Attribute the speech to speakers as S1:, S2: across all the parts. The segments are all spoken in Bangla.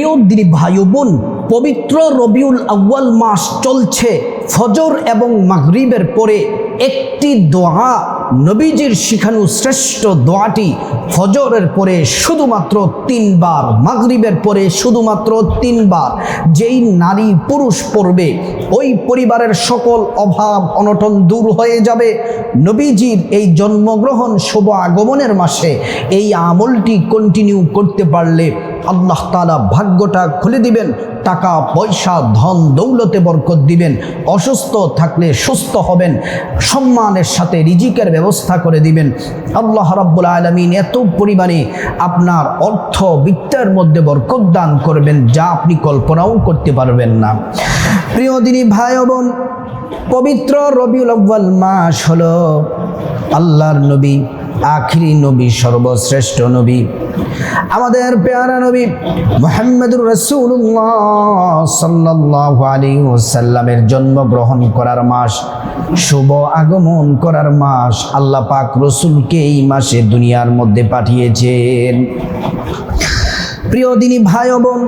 S1: প্রিয় দিনী ভাই বোন পবিত্র রবিউল আউ্য়াল মাস চলছে ফজর এবং মাগরিবের পরে একটি দোয়া। নবীজির শিখানো শ্রেষ্ঠ দোয়াটি ফজরের পরে শুধুমাত্র তিনবার, মাগরিবের পরে শুধুমাত্র তিনবার। যেই নারী পুরুষ পড়বে, ওই পরিবারের সকল অভাব অনটন দূর হয়ে যাবে। নবীজির এই জন্মগ্রহণ শুভ আগমনের মাসে এই আমলটি কন্টিনিউ করতে পারলে আল্লাহ তালা ভাগ্যটা খুলে দিবেন, টাকা পয়সা, ধন, দৌলতে বরকত দিবেন। অসুস্থ থাকলে সুস্থ হবেন। সম্মানের সাথে রিজিকের ব্যবস্থা করে দিবেন। আল্লাহ রাব্বুল আলমিন এত পরিমাণে আপনার অর্থ, বিত্তের মধ্যে বরকত দান করবেন যা আপনি কল্পনাও করতে পারবেন না। প্রিয় দিনী ভাই বোন, পবিত্র রবিউল আব্বাল মাস হলো আল্লাহর নবী। আখিরি নবী, সর্বশ্রেষ্ঠ নবী। আমাদের পেয়ারা নবী মোহাম্মদুর রসুল্লাহ সাল্লাহ আলী ওসাল্লামের জন্মগ্রহণ করার মাস, শুভ আগমন করার মাস আল্লাহ পাক রসুলকে এই মাসে দুনিয়ার মধ্যে পাঠিয়েছেন। প্রিয় দিনী ভাই বোন,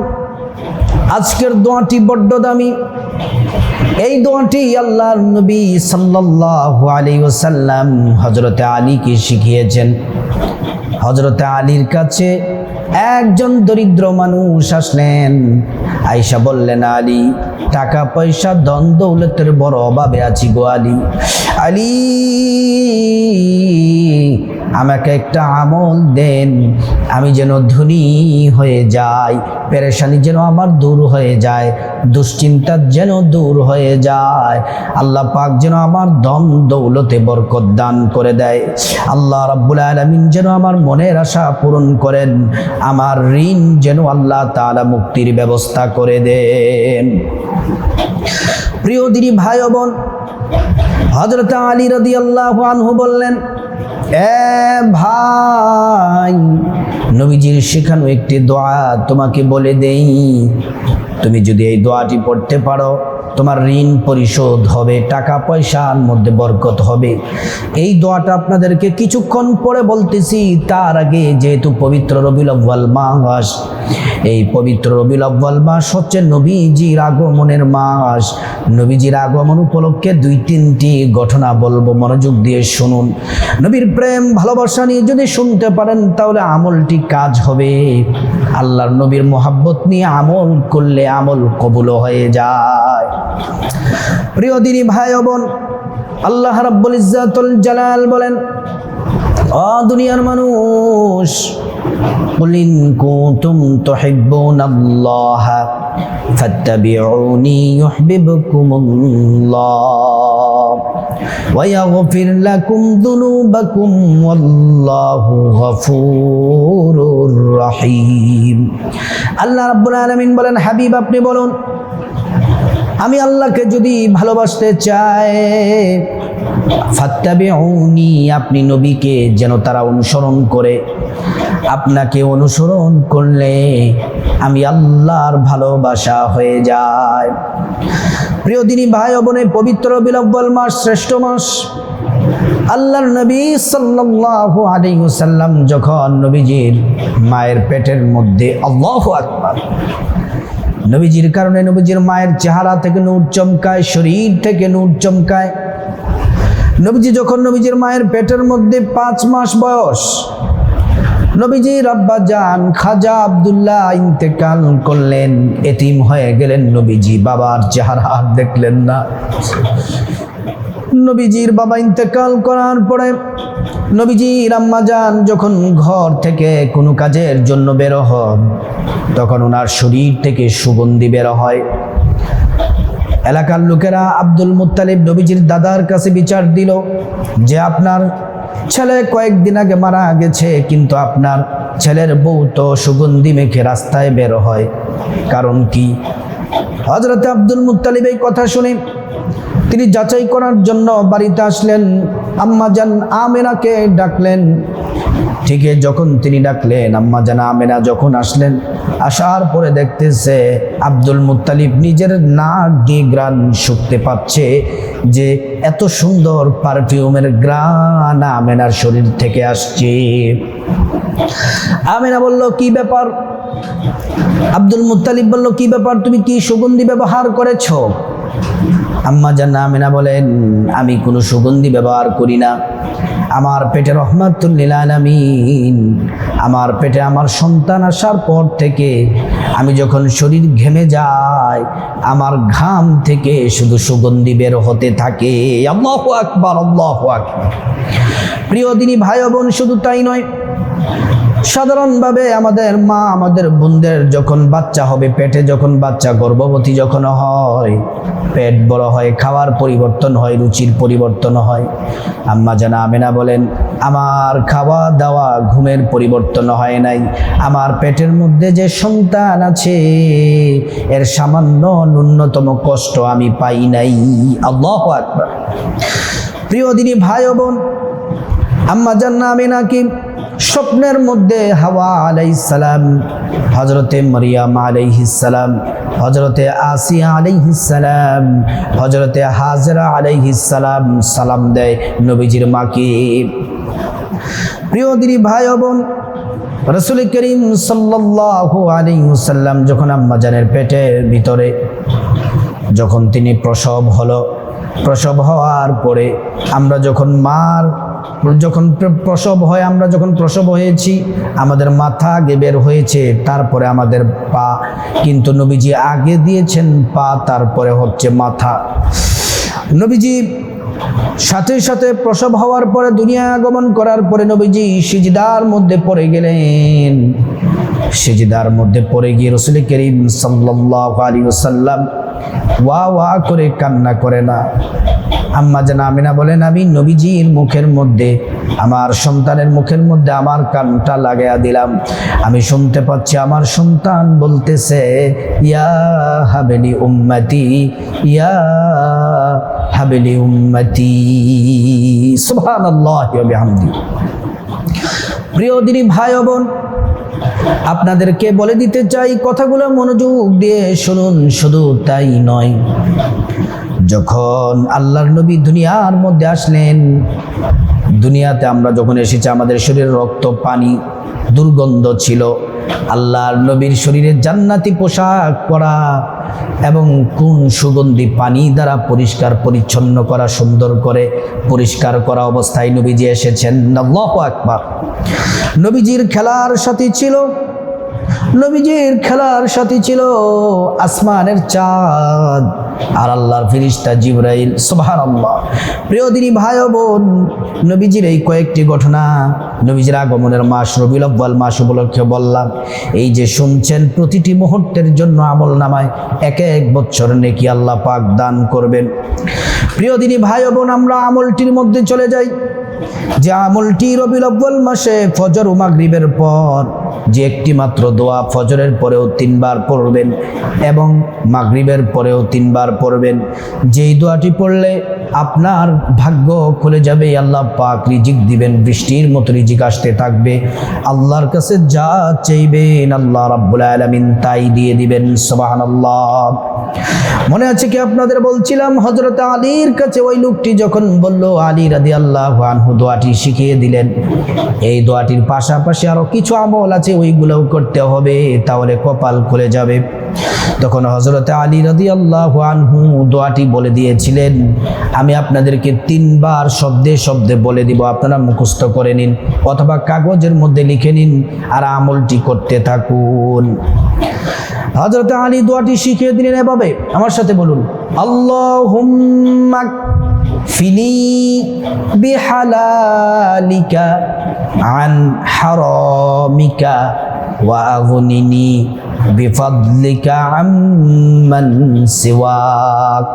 S1: আজকের দোয়াটি বড্ড দামি। এই দোয়াটি আল্লাহর নবী সাল্লাল্লাহু আলাইহি ওয়াসাল্লাম হযরতে আলীকে শিখিয়েছেন। হযরতে আলীর কাছে একজন দরিদ্র মানুষ আসলেন। আয়সা বললেন, আলী টাকা পয়সা ধন দৌলতের বড় অভাবে আছি গো আলী। আলী আমাকে একটা আমল দেন। আমি যেন ধনী হয়ে যাই, পেরেশানি যেন আমার দূর হয়ে যায়, দুশ্চিন্তা যেন দূর হয়ে যায়। আল্লাহ পাক যেন আমার দম দৌলতে বরকত দান করে দেয়। আল্লাহ রাব্বুল আলমিন যেন আমার মনের আশা পূরণ করেন। আমার ঋণ যেন আল্লাহ তাআলা মুক্তির ব্যবস্থা করে দেন। প্রিয় দিনী ভাই বোন হজরত আলী রদি আল্লাহ আনহু বললেন ভাই নবীজির শেখানো একটি দোয়া তোমাকে বলে দেই। তুমি যদি এই দোয়াটি পড়তে পারো তোমার ঋণ পরিশোধ হবে, টাকা পয়সার মধ্যে বরকত হবে। এই দোয়াটা আপনাদেরকে কিছুক্ষণ পরে বলতেছি, তার আগে যেহেতু পবিত্র রবিউল আব্বাল মাস, এই পবিত্র রবিউল আব্বাল মাস হচ্ছে নবীজির আগমনের মাস। নবীজির আগমন উপলক্ষে দুই, তিনটি ঘটনা বলব, মনোযোগ দিয়ে শুনুন। নবীর প্রেম, ভালোবাসা নিয়ে যদি শুনতে পারেন, তাহলে আমলটি কাজ হবে। আল্লাহর নবীর মোহাব্বত নিয়ে আমল করলে আমল কবুল হয়ে যায়। প্রিয় দিনী ভাই ও বোন আল্লাহ রাব্বুল ইজ্জাতুল জালাল বলেন ও দুনিয়ার মানুষ قل إن كنتم تحبون الله فاتبعوني يحببكم الله ويغفر لكم ذنوبكم والله غفور رحيم আল্লাহ রাব্বুল আলামিন বলেন হাবিব আপনি বলুন আমি আল্লাহকে যদি ভালোবাসতে চাই, ফাত্তাবিউনি, আপনি নবীকে যেন তারা অনুসরণ করে, আপনাকে অনুসরণ করলে আমি আল্লাহর ভালোবাসা হয়ে যায় প্রিয় দিনী ভাই বোনে, পবিত্র বিলব্বল মাস, শ্রেষ্ঠ মাস। আল্লাহর নবী সাল্লাল্লাহু আলাইহি যখন নবীজির মায়ের পেটের মধ্যে আল্লাহু আকবার নবীজির কারণে নবীজির মায়ের চেহারা থেকে নূর চমকায়, শরীর থেকে নূর চমকায়। নবীজি যখন নবীজির মায়ের পেটের মধ্যে পাঁচ মাস বয়স নবীজির আব্বা জান খাজা আবদুল্লাহ ইন্তেকাল করলেন, এতিম হয়ে গেলেন নবীজি, বাবার চেহারা আর দেখলেন না। নবীজির বাবা ইন্তেকাল করার পরে নবীজির আম্মা যান যখন ঘর থেকে কোনো কাজের জন্য বেরো হন, তখন ওনার শরীর থেকে সুগন্ধি বেরো হয়। এলাকার লোকেরা আব্দুল মুত্তালিব নবীজির দাদার কাছে বিচার দিল যে আপনার ছেলে কয়েকদিন আগে মারা গেছে, কিন্তু আপনার ছেলের বউ তো সুগন্ধি মেখে রাস্তায় বের হয়। কারণ কি? হজরত আব্দুল মুত্তালিব এই কথা শুনে তিনি যাচাই করার জন্য বাড়িতে আসলেন। আম্মা জান আমেনাকে ডাকলেন। ঠিক যখন তিনি ডাকলেন, আম্মা জান আমেনা যখন আসলেন, আসার পরে দেখতেছে আব্দুল মুত্তালিব নিজের নাক দিয়ে গ্রান শুকতে পাচ্ছে যে এত সুন্দর পারফিউমের গ্রান আমেনার শরীর থেকে আসছে। আমেনা বলল, কি ব্যাপার? আব্দুল মুত্তালিব বলল, কি ব্যাপার? তুমি কি সুগন্ধি ব্যবহার করেছ? আম্মা জান্না আমিনা বলেন, আমি কোনো সুগন্ধি ব্যবহার করি না। আমার পেটে রহমাতুল্লিল আলামিন। আমার পেটে আমার সন্তান আসার পর থেকে আমি যখন শরীর ঘেমে যায় আমার ঘাম থেকে শুধু সুগন্ধি বের হতে থাকে। আল্লাহু আকবার আল্লাহু আকবার। প্রিয় দিনী ভাই বোন, শুধু তাই নয় সাধারণভাবে আমাদের মা, আমাদের বোনদের যখন বাচ্চা হবে, পেটে যখন বাচ্চা, গর্ভবতী যখন হয়, পেট বড় হয়, খাওয়ার পরিবর্তন হয়, রুচির পরিবর্তন হয়। আম্মা জানা আমেনা বলেন, আমার খাওয়া দাওয়া ঘুমের পরিবর্তন হয় নাই। আমার পেটের মধ্যে যে সন্তান আছে, এর সামান্য ন্যূনতম কষ্ট আমি পাই নাই। আল্লাহ প্রিয় দিনী ভাই বোন, আম্মা জান্না আমিনাকে স্বপ্নের মধ্যে হাওয়া আলাইসালাম হজরতে মরিয়াম আলাইহিসালাম হজরতে আসিয়া আলাইহিসালাম হজরতে হাজরা আলাইহিসালাম সালাম দেয় নবীজির মাকে। প্রিয় দিদি ভাই বোন, রসুল করিম সাল্লাহ আলাইসাল্লাম যখন আম্মাজানের পেটের ভিতরে, যখন তিনি প্রসব হলো, প্রসব হওয়ার পরে আমরা যখন মার যখন প্রসব হয়, আমরা যখন প্রসব হয়েছি, আমাদের মাথা আগে বের হয়েছে, তারপরে আমাদের পা, কিন্তু নবীজি আগে দিয়েছেন পা, তারপরে হচ্ছে মাথা। নবীজি সাথে সাথে প্রসব হওয়ার পরে, দুনিয়া আগমন করার পরে নবীজি সিজদার মধ্যে পড়ে গেলেন। সিজদার মধ্যে পড়ে গিয়ে রসুল করিম সাল্লাহ আলী ওসাল্লাম ওয়া ওয়া করে কান্না করে না। আম্মা জান আমিনা বলেন, আমি নবীজির মুখের মধ্যে, আমার সন্তানের মুখের মধ্যে আমার কানটা লাগাইয়া দিলাম। আমি শুনতে পাচ্ছি আমার সন্তান বলতেছে, ইয়া হাবেলি উম্মতি, ইয়া হাবেলি উম্মতি। সুবহানাল্লাহি ওয়া বিহামদি। প্রিয় দিনী ভাই বোন আপনাদেরকে বলে দিতে চাই, কথাগুলো মনোযোগ দিয়ে শুনুন, শুধু তাই নয়। যখন আল্লাহর নবী দুনিয়ার মধ্যে আসলেন, দুনিয়াতে আমরা যখন এসেছি, আমাদের শরীরের রক্ত, পানি দুর্গন্ধ ছিল। আল্লাহর নবীর শরীরে জান্নাতি পোশাক পরা এবং কোন সুগন্ধি পানি দ্বারা পরিষ্কার, পরিচ্ছন্ন করা, সুন্দর করে পরিষ্কার করা অবস্থায় নবীজি এসেছেন। নবীজির খেলার সাথী ছিল। নবীজির খেলার সাথী ছিল আসমানের চাঁদ। আর আল্লাহর ফিরিস্তা জিব্রাইল, সুবহানাল্লাহ। প্রিয় দিনী ভাই বোন, নবীজির এই কয়েকটি ঘটনা নবীজির আগমনের মাস, রবিউল আব্বাল মাস উপলক্ষে বললাম, এই যে শুনছেন প্রতিটি মুহূর্তের জন্য আমল নামায় এক এক বছর নেকি আল্লাহ পাক দান করবেন। প্রিয় দিনী ভাই বোন, আমরা আমলটির মধ্যে চলে যাই। যে আমলটি রবিউল আব্বাল মাসে ফজর ও পর যে একটি মাত্র দোয়া ফজরের পরেও তিনবার পড়বেন এবং মাগরিবের পরেও তিনবার পড়বেন। যেই দোয়াটি পড়লে আপনার ভাগ্য খুলে যাবে, আল্লাহ পাক রিজিক দিবেন, বৃষ্টির মতো রিজিক আসতে থাকবে। আল্লাহর কাছে যা চাইবেন আল্লাহ রাব্বুল আলামিন তাই দিয়ে দিবেন, সুবহানাল্লাহ। মনে আছে কি আপনাদের বলছিলাম হজরত আলীর কাছে ওই লোকটি যখন বলল, আলী রাদি আল্লাহ আনহু দোয়াটি শিখিয়ে দিলেন। এই দোয়াটির পাশাপাশি আরও কিছু আমল আছে, ওইগুলোও করতে হবে, তাহলে কপাল খুলে যাবে। তখন হজরত আলী রাদি আল্লাহ আনহু দোয়াটি বলে দিয়েছিলেন আমি আপনাদেরকে তিনবার শব্দে শব্দে বলে দিব, আপনারা মুখস্থ করে নিন অথবা কাগজের মধ্যে লিখে নিন আর আমলটি করতে থাকুন। হজরত আলী দোয়াটি শিখিয়ে দিলেন এভাবে, আমার সাথে বলুন, আল্লাহুম্মা ফিনি বিহালালিকা আন হারামিকা ওয়া আগনিনি বিফাদলিকা আম্মান সিওয়াক।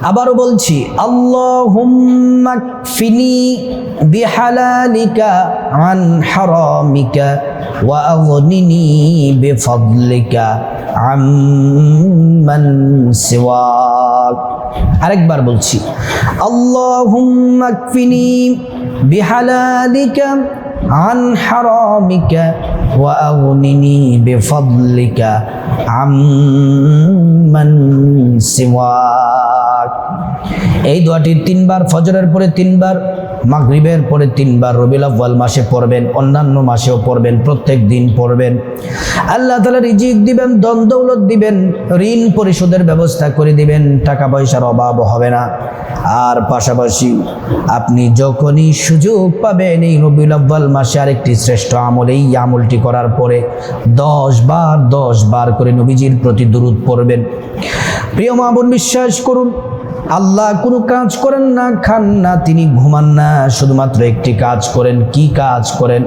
S1: আবারও বলছি আল্লাহুম্মা ফিনি বিহালালিকা আন হারামিকা ওয়া আগনিনি বিফাদলিকা আম্মান সিওয়াক আরেকবার বলছি আল্লাহুম্মা ফিনি বিহালালিকা عن حرامك وأغنني بفضلك عمن এই দোয়াটি তিনবার ফজরের পরে তিনবার, মাগরিবের পরে তিনবার রবিল আব্বাল মাসে পড়বেন, অন্যান্য মাসেও পড়বেন, প্রত্যেক দিন পড়বেন। আল্লাহ তালা রিজিক দিবেন দন দিবেন, ঋণ পরিশোধের ব্যবস্থা করে দিবেন, টাকা পয়সার অভাব হবে না। আর পাশাপাশি আপনি যখনই সুযোগ পাবেন, এই রবিউল আব্বাল মাসে আরেকটি শ্রেষ্ঠ আমল, এই আমলটি করার পরে দশ বার দশ বার করে নবীজির প্রতি দূরত পড়বেন। প্রিয় মা বোন, বিশ্বাস করুন, আল্লাহ কোনো কাজ করেন না, খান না, তিনি ঘুমান না, শুধুমাত্র একটি কাজ করেন। কি কাজ করেন?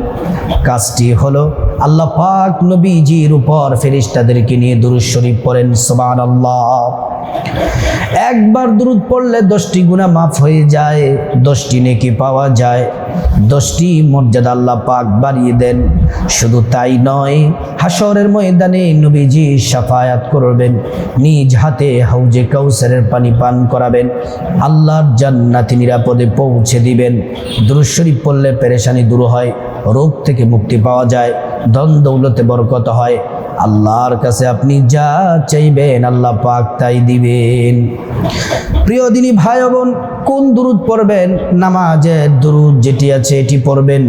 S1: কাজটি হলো আল্লাহ পাক নবীজির উপর ফেরিস্তাদেরকে নিয়ে দুরুদ শরীফ পড়েন সোমান আল্লাহ একবার দুরুদ পড়লে দশটি গুণা মাফ হয়ে যায়, দশটি নেকি পাওয়া যায়, দশটি মর্যাদা আল্লাহ পাক বাড়িয়ে দেন। শুধু তাই নয় হাসরের ময়দানে নবীজি সাফায়াত করবেন, নিজ হাতে হাউজে কাউসারের পানি পান করাবেন, আল্লাহর জান্নাতি নিরাপদে পৌঁছে দিবেন। দুরুদ শরীফ পড়লে পেরেশানি দূর হয়, রোগ থেকে মুক্তি পাওয়া যায়, ধন দৌলতে বরকত হয়। আল্লাহর কাছে আপনি যা চাইবেন আল্লাহ পাক তাই দিবেন প্রিয় দিনী ভাই বোন কোন দুরুদ পড়বেন নামাজের দুরুদ যেটি আছে এটি পড়বেন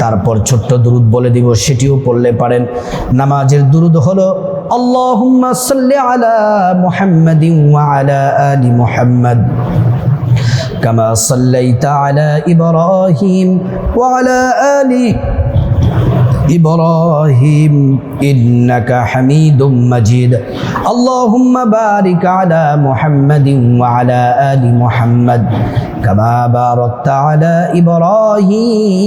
S1: তারপর ছোট্ট দুরুদ বলে দিব সেটিও পড়লে পারেন নামাজের দুরুদ হলো আল্লাহুম্মা সাল্লি আলা মুহাম্মাদিন ওয়া আলা আলি মুহাম্মাদ كما صليت على إبراهيم وعلى آل إبراهيم إنك حميد مجيد. اللهم بارك على محمد وعلى آل محمد كما باركت على إبراهيم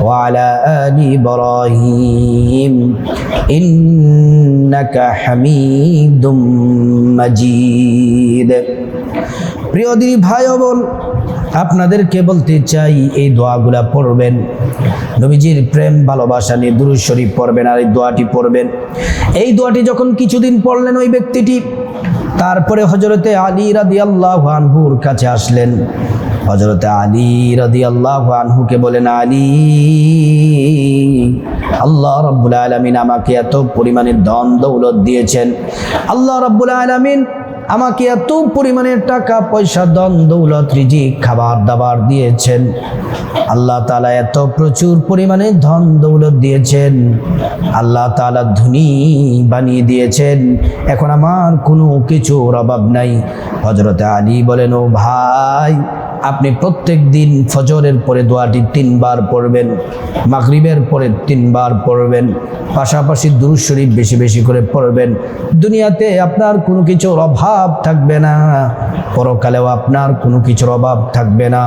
S1: وعلى آل إبراهيم إنك حميد مجيد প্রিয় দিদি ভাই ও বোন আপনাদেরকে বলতে চাই এই দোয়াগুলা পড়বেন নবীজির প্রেম ভালোবাসা নিয়ে দুরুদ শরীফ পড়বেন আর এই দোয়াটি পড়বেন এই দোয়াটি যখন কিছুদিন পড়লেন ওই ব্যক্তিটি, তারপরে হজরতে আলী রাদি আল্লাহ আনহুর কাছে আসলেন। হজরতে আলী রাদি আল্লাহ আনহুকে বলেন, আলী, আল্লাহ রব্বুল আলমিন আমাকে এত পরিমাণে দন দৌলত দিয়েছেন। আল্লাহ রব্বুল আলমিন আমাকে এত পরিমাণে টাকা, পয়সা দন দৌলত রিজি খাবার দাবার দিয়েছেন। আল্লাহ তালা এত প্রচুর পরিমাণে ধন, দৌলত দিয়েছেন। আল্লাহ তালা ধনী বানিয়ে দিয়েছেন। এখন আমার কোনো কিছুর অভাব নাই। হজরত আলী বলেন, ও ভাই আপনি প্রত্যেক দিন ফজরের পরে দোয়াটি তিনবার পড়বেন, মাগরিবের পরে তিনবার পড়বেন, পাশাপাশি দুরুদ শরীফ বেশি বেশি করে পড়বেন। দুনিয়াতে আপনার কোনো কিছুর অভাব থাকবে না, পরকালেও আপনার কোনো কিছুর অভাব থাকবে না।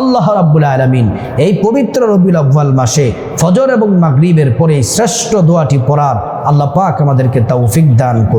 S1: আল্লাহ রাব্বুল আলামিন এই পবিত্র রবিউল আউয়াল মাসে ফজর এবং মাগরিবের পরে শ্রেষ্ঠ দোয়াটি পড়ার আল্লাহ পাক আমাদেরকে তৌফিক দান করুন।